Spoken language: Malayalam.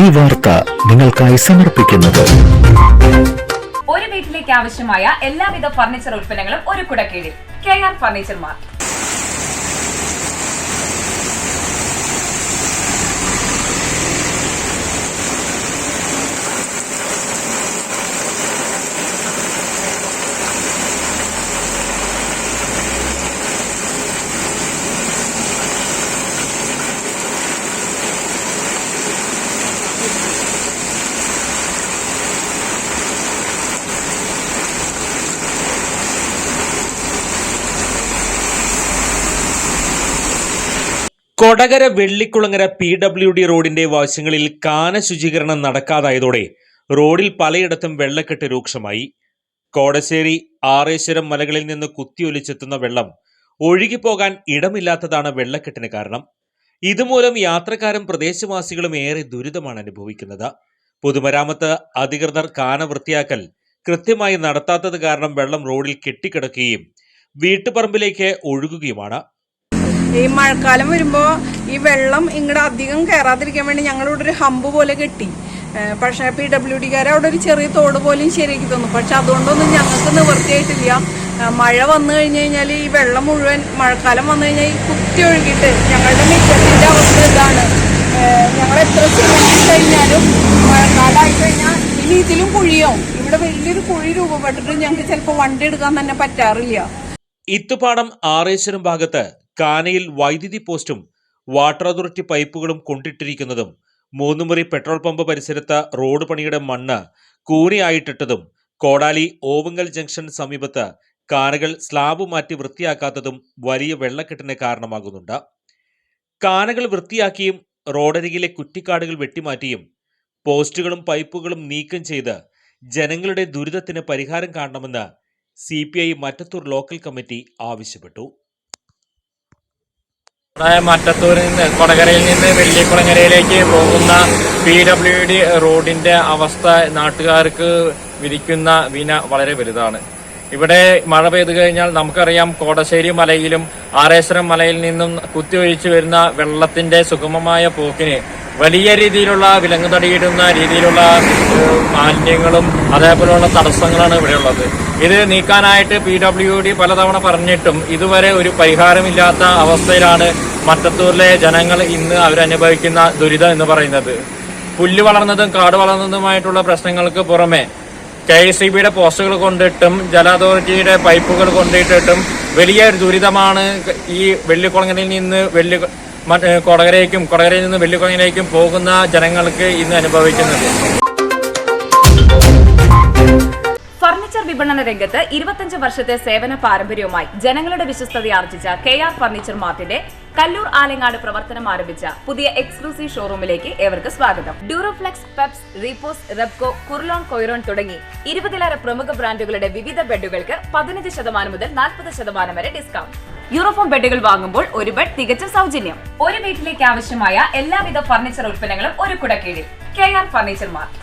ഈ വാർത്ത നിങ്ങൾക്കായി സമർപ്പിക്കുന്നത്. ഒരു വീട്ടിലേക്ക് ആവശ്യമായ എല്ലാവിധ ഫർണിച്ചർ ഉൽപ്പന്നങ്ങളും ഒരു കുടക്കീഴിൽ. K R furniture mart Kodakara Vellikulangara P W D റോഡിന്റെ വശങ്ങളിൽ കാന ശുചീകരണം നടക്കാതായതോടെ റോഡിൽ പലയിടത്തും വെള്ളക്കെട്ട് രൂക്ഷമായി. കോടശ്ശേരി ആറേശ്വരം മലകളിൽ നിന്ന് കുത്തിയൊലിച്ചെത്തുന്ന വെള്ളം ഒഴുകിപ്പോകാൻ ഇടമില്ലാത്തതാണ് വെള്ളക്കെട്ടിന് കാരണം. ഇതുമൂലം യാത്രക്കാരും പ്രദേശവാസികളും ഏറെ ദുരിതമാണ് അനുഭവിക്കുന്നത്. പൊതുമരാമത്ത് അധികൃതർ കാന വൃത്തിയാക്കൽ കൃത്യമായി നടത്താത്തത് കാരണം വെള്ളം റോഡിൽ കെട്ടിക്കിടക്കുകയും വീട്ടുപറമ്പിലേക്ക് ഒഴുകുകയുമാണ്. ഈ മഴക്കാലം വരുമ്പോൾ ഈ വെള്ളം ഇങ്ങോട്ട് അധികം കയറാതിരിക്കാൻ വേണ്ടി ഞങ്ങളിവിടെ ഒരു ഹമ്പ് പോലെ കെട്ടി. പക്ഷേ പി ഡബ്ല്യു ഡിക്കാർ അവിടെ ഒരു ചെറിയ തോട് പോലും ശരിയാക്കി തന്നു. പക്ഷെ അതുകൊണ്ടൊന്നും ഞങ്ങൾക്ക് നിവൃത്തിയായിട്ടില്ല. മഴ വന്നു കഴിഞ്ഞ് കഴിഞ്ഞാൽ ഈ വെള്ളം മുഴുവൻ മഴക്കാലം വന്നു കഴിഞ്ഞാൽ ഈ കുത്തി ഒഴുകിയിട്ട് ഞങ്ങളുടെ മിറ്റത്തിന്റെ അവസ്ഥ ഇതാണ്. ഞങ്ങൾ എത്ര സിമെന്റ് കഴിഞ്ഞാലും മഴക്കാലമായി കഴിഞ്ഞാൽ ഇനി ഇതിലും കുഴിയാവും ഇവിടെ വലിയൊരു കുഴി രൂപപ്പെട്ടിട്ട് ഞങ്ങൾക്ക് ചിലപ്പോൾ വണ്ടി എടുക്കാൻ തന്നെ പറ്റാറില്ല. ഇത്തുപാടം ആറേശ്വരം ഭാഗത്ത് കാനയിൽ വൈദ്യുതി പോസ്റ്റും വാട്ടർ അതോറിറ്റി പൈപ്പുകളും കൊണ്ടിട്ടിരിക്കുന്നതും മൂന്നുമുറി പെട്രോൾ പമ്പ് പരിസരത്ത് റോഡ് പണിയുടെ മണ്ണ് കൂനിയായിട്ടിട്ടതും കോടാലി ഓവങ്കൽ ജംഗ്ഷൻ സമീപത്ത് കാനകൾ സ്ലാബ് മാറ്റി വൃത്തിയാക്കാത്തതും വലിയ വെള്ളക്കെട്ടിന് കാരണമാകുന്നുണ്ട്. കാനകൾ വൃത്തിയാക്കിയും റോഡരികിലെ കുറ്റിക്കാടുകൾ വെട്ടിമാറ്റിയും പോസ്റ്റുകളും പൈപ്പുകളും നീക്കം ചെയ്ത് ജനങ്ങളുടെ ദുരിതത്തിന് പരിഹാരം കാണണമെന്ന് C P I Mattathur local committee ആവശ്യപ്പെട്ടു. ഇവിടെ മറ്റത്തൂരിൽ നിന്ന് കൊടകരയിൽ നിന്ന് വെള്ളിക്കുളങ്ങരയിലേക്ക് പോകുന്ന പി ഡബ്ല്യു ഡി റോഡിന്റെ അവസ്ഥ നാട്ടുകാർക്ക് വിധിക്കുന്ന വിന വളരെ വലുതാണ്. ഇവിടെ മഴ പെയ്തു കഴിഞ്ഞാൽ നമുക്കറിയാം കോടശ്ശേരി മലയിലും ആറേശ്വരം മലയിൽ നിന്നും കുത്തിയൊഴിച്ചു വരുന്ന വെള്ളത്തിന്റെ സുഗമമായ പോക്കിന് വലിയ രീതിയിലുള്ള വിലങ്ങ് തടിയിടുന്ന രീതിയിലുള്ള മാലിന്യങ്ങളും അതേപോലെയുള്ള തടസ്സങ്ങളാണ് ഇവിടെയുള്ളത്. ഇത് നീക്കാനായിട്ട് പി ഡബ്ല്യു ഡി പലതവണ പറഞ്ഞിട്ടും ഇതുവരെ ഒരു പരിഹാരമില്ലാത്ത അവസ്ഥയിലാണ് മട്ടത്തൂരിലെ ജനങ്ങൾ ഇന്ന് അവരനുഭവിക്കുന്ന ദുരിതം എന്ന് പറയുന്നത്. പുല്ല് വളർന്നതും കാട് വളർന്നതുമായിട്ടുള്ള പ്രശ്നങ്ങൾക്ക് പുറമെ കെ എസ് സി ബിയുടെ പോസ്റ്റുകൾ കൊണ്ടിട്ടും ജല അതോറിറ്റിയുടെ പൈപ്പുകൾ കൊണ്ടിട്ടിട്ടും വലിയൊരു ദുരിതമാണ് ഈ വെള്ളിക്കുളങ്ങനിൽ നിന്ന് വെള്ളി കൊടകരയ്ക്കും കൊടകരയിൽ നിന്ന് വെള്ളിക്കുളങ്ങിലേക്കും പോകുന്ന ജനങ്ങൾക്ക് ഇന്ന് അനുഭവിക്കുന്നത്. ഫർണിച്ചർ വിപണന രംഗത്ത് ഇരുപത്തഞ്ച് വർഷത്തെ സേവന പാരമ്പര്യവുമായി ജനങ്ങളുടെ വിശ്വസ്തത ആർജിച്ച കെ ആർ ഫർണിച്ചർ മാർട്ടിന്റെ കല്ലൂർ ആലങ്ങാട് പ്രവർത്തനം ആരംഭിച്ച പുതിയ എക്സ്ക്ലൂസീവ് ഷോറൂമിലേക്ക് ഏവർക്ക് സ്വാഗതം. Duroflex Peps Repose Rebco Kurlon Coirone തുടങ്ങി ഇരുപതിലേറെ പ്രമുഖ ബ്രാൻഡുകളുടെ വിവിധ ബെഡുകൾക്ക് പതിനഞ്ച് ശതമാനം മുതൽ നാൽപ്പത് ശതമാനം വരെ ഡിസ്കൗണ്ട്. യൂറോഫോം ബെഡുകൾ വാങ്ങുമ്പോൾ ഒരു ബെഡ് തികച്ചും സൗജന്യം. ഒരു വീട്ടിലേക്ക് ആവശ്യമായ എല്ലാവിധ ഫർണിച്ചർ ഉൽപ്പന്നങ്ങളും ഒരു കുടക്കീഴിൽ. K R furniture mart